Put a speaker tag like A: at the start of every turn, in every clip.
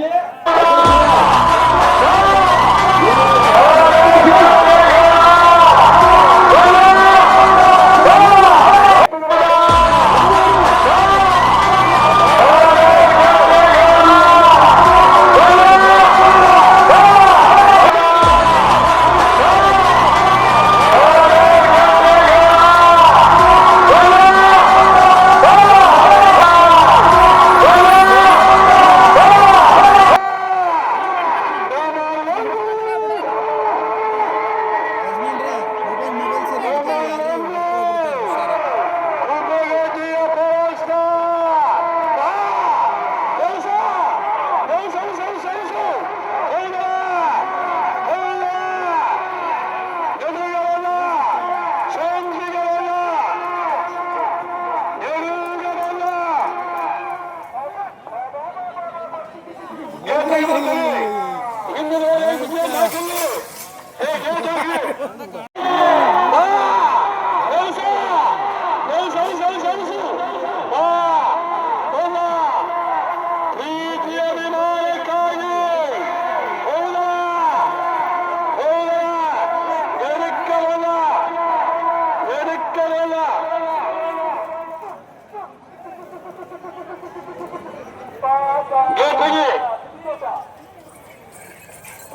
A: Brasília! Hindu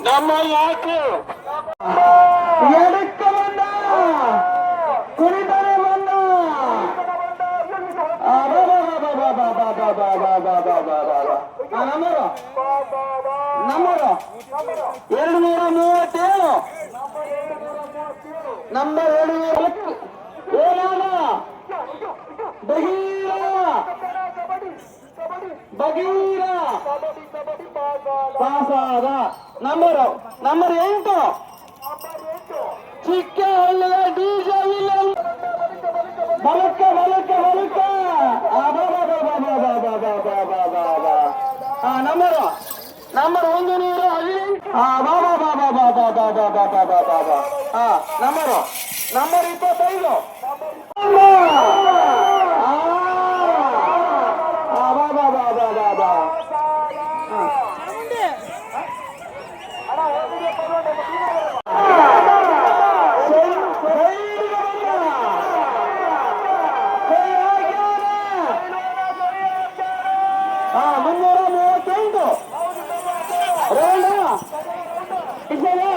A: ನಮ್ಮ ಯಾಕೆ ಎಡಕ್ಕೆ ಬಂದ ಕುಣಿತಾರೆ ಬಂದ ನಂಬರು ನಂಬರು ಎರಡು ನೂರ ಮೂವತ್ತೇಳು ನಂಬರ್ ಎರಡು ನೂರ ಏನಾದ ಬಗೀರ ಬಗೀರ ಪಾಸಾದ ನಂಬರು ನಂಬರ್ ಎಂಟು ಚಿಕ್ಕ ಹಳ್ಳಿಯ ಡಿಜೆ ವಿಲಿಯಂ ಬಲಕ್ಕ ಬಲಕ್ಕ ಬಲಕ್ಕ ನಂಬರು ನಂಬರ್ ಒಂದು ನೀರು ಹದಿನೆಂಟು ನಂಬರು ನಂಬರ್ ಇಪ್ಪತ್ತೈದು ಹಾ ಮುನ್ನೂರ ಮೂವತ್ತೆಂಟು ಇದ್ದೇವಾ